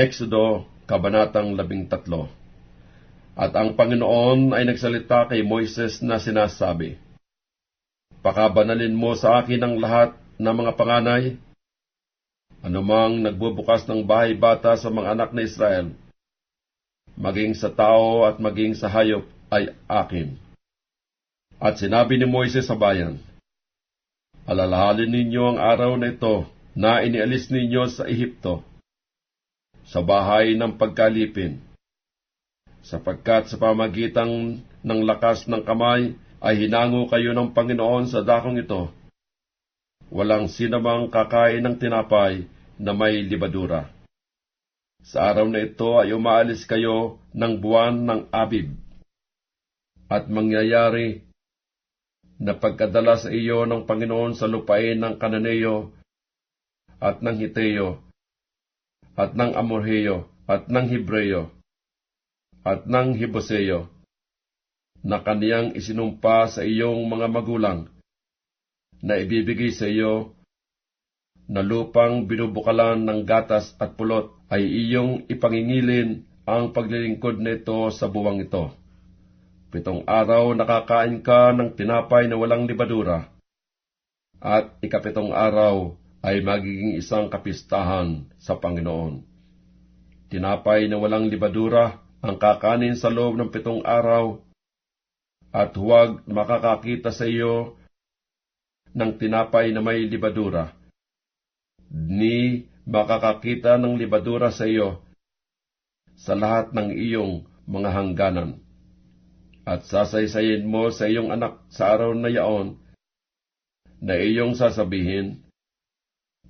Exodo, Kabanatang 13 At ang Panginoon ay nagsalita kay Moises na sinasabi, Pakabanalin mo sa akin ang lahat ng mga panganay, anumang nagbubukas ng bahay bata sa mga anak na Israel, maging sa tao at maging sa hayop ay akin. At sinabi ni Moises sa bayan, Alalahalin ninyo ang araw na ito na inialis ninyo sa Ehipto, sa bahay ng pagkalipin, sapagkat sa pamagitan ng lakas ng kamay ay hinango kayo ng Panginoon sa dakong ito. Walang sinamang kakain ng tinapay na may libadura. Sa araw na ito ay umaalis kayo ng buwan ng Abib. At mangyayari na pagkadala sa iyo ng Panginoon sa lupain ng Kananeo at ng Hiteo at ng Amorheo at ng Hebreo at ng Hiboseo na kaniyang isinumpa sa iyong mga magulang na ibibigay sa iyo na lupang binubukalan ng gatas at pulot ay iyong ipangingilin ang paglilingkod nito sa buwang ito. Pitong araw nakakain ka ng tinapay na walang libadura, at ikapitong araw ay magiging isang kapistahan sa Panginoon. Tinapay na walang libadura ang kakanin sa loob ng pitong araw, at huwag makakakita sa iyo ng tinapay na may libadura, ni makakakita ng libadura sa iyo sa lahat ng iyong mga hangganan at sasaysayin mo sa iyong anak sa araw na yaon na iyong sasabihin,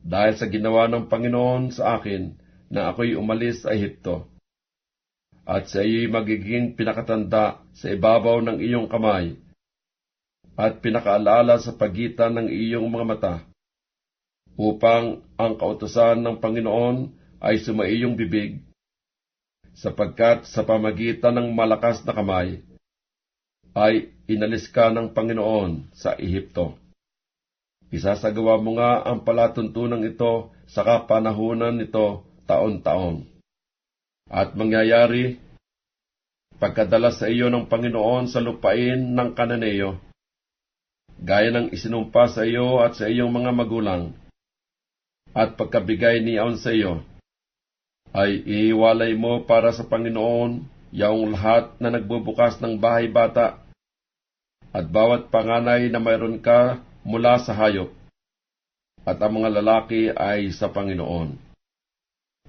dahil sa ginawa ng Panginoon sa akin na ako'y umalis sa Ehipto, at sa iyo'y magiging pinakatanda sa ibabaw ng iyong kamay, at pinakaalala sa pagitan ng iyong mga mata, upang ang kautosan ng Panginoon ay sumaiyong bibig, sapagkat sa pamagitan ng malakas na kamay, ay inalis ka ng Panginoon sa Ehipto. Isasagawa mo nga ang palatuntunan ito sa kapanahunan nito taon-taon. At mangyayari, pagkadala sa iyo ng Panginoon sa lupain ng Kananeo, gaya ng isinumpa sa iyo at sa iyong mga magulang, at pagkabigay niyaon sa iyo, ay iiwalay mo para sa Panginoon yaong lahat na nagbubukas ng bahay bata, at bawat panganay na mayroon ka mula sa hayop, at ang mga lalaki ay sa Panginoon.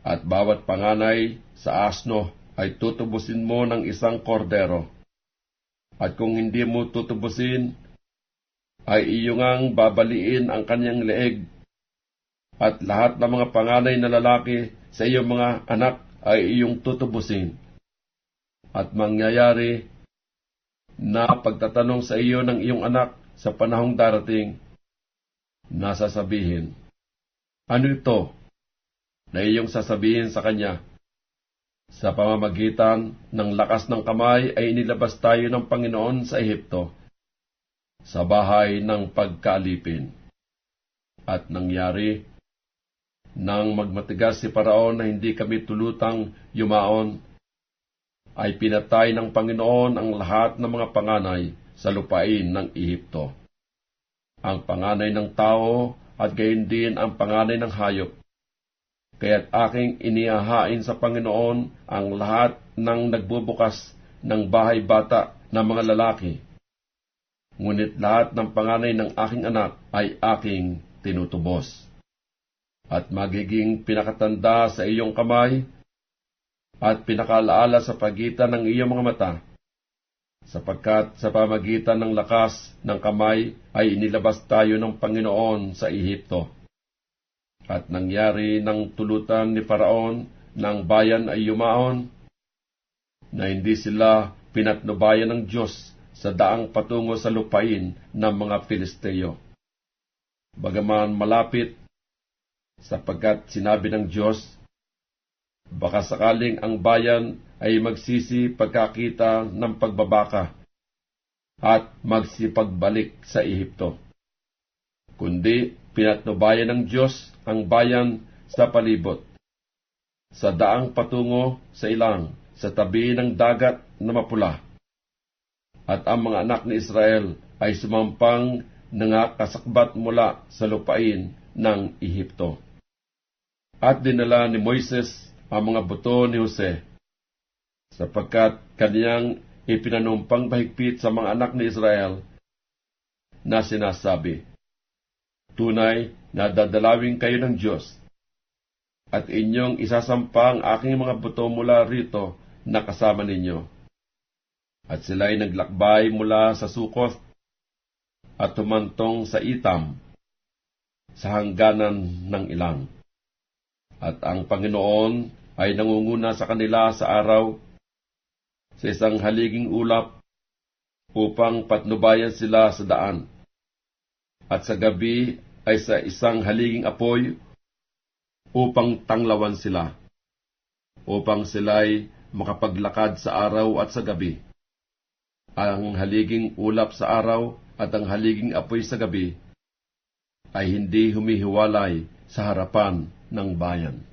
At bawat panganay sa asno ay tutubusin mo ng isang kordero. At kung hindi mo tutubusin, ay iyong babaliin ang kanyang leeg. At lahat ng mga panganay na lalaki sa iyong mga anak ay iyong tutubusin at mangyayari na pagtatanong sa iyo ng iyong anak sa panahong darating, nasasabihin, Ano ito na iyong sasabihin sa kanya? Sa pamamagitan ng lakas ng kamay ay inilabas tayo ng Panginoon sa Ehipto, sa bahay ng pagkaalipin. At nangyari, nang magmatigas si Paraon na hindi kami tulutang yumaon ay pinatay ng Panginoon ang lahat ng mga panganay sa lupain ng Ehipto. Ang panganay ng tao at gayon din ang panganay ng hayop. Kaya't aking inihahain sa Panginoon ang lahat ng nagbubukas ng bahay bata ng mga lalaki. Ngunit lahat ng panganay ng aking anak ay aking tinutubos. At magiging pinakatanda sa iyong kamay at pinakalaala sa pagitan ng iyong mga mata, sapagkat sa pamagitan ng lakas ng kamay ay inilabas tayo ng Panginoon sa Ehipto. At nangyari ng tulutan ni Paraon ng bayan ay yumaon, na hindi sila pinatnubayan ng Diyos sa daang patungo sa lupain ng mga Filisteo. Bagaman malapit, sapagkat sinabi ng Diyos, Baka sakaling ang bayan ay magsisi pagkakita ng pagbabaka at magsipagbalik sa Ehipto. Kundi pinatnubayan ng Diyos ang bayan sa palibot. sa daang patungo sa ilang sa tabi ng dagat na mapula. At ang mga anak ni Israel ay sumampang nangakasakbat mula sa lupain ng Ehipto. At dinala ni Moises ang mga buto ni Jose, sapagkat kaniyang ipinanumpang bahigpit sa mga anak ni Israel na sinasabi, Tunay na dadalawin kayo ng Diyos, at inyong isasampa ang aking mga buto mula rito na kasama ninyo. At sila'y naglakbay mula sa Sukot at tumantong sa Itam sa hangganan ng ilang. At ang Panginoon ay nangunguna sa kanila sa araw sa isang haliging ulap upang patnubayan sila sa daan. At sa gabi ay sa isang haliging apoy upang tanglawan sila, upang sila'y makapaglakad sa araw at sa gabi. Ang haliging ulap sa araw at ang haliging apoy sa gabi ay hindi humihiwalay sa harapan ng bayan.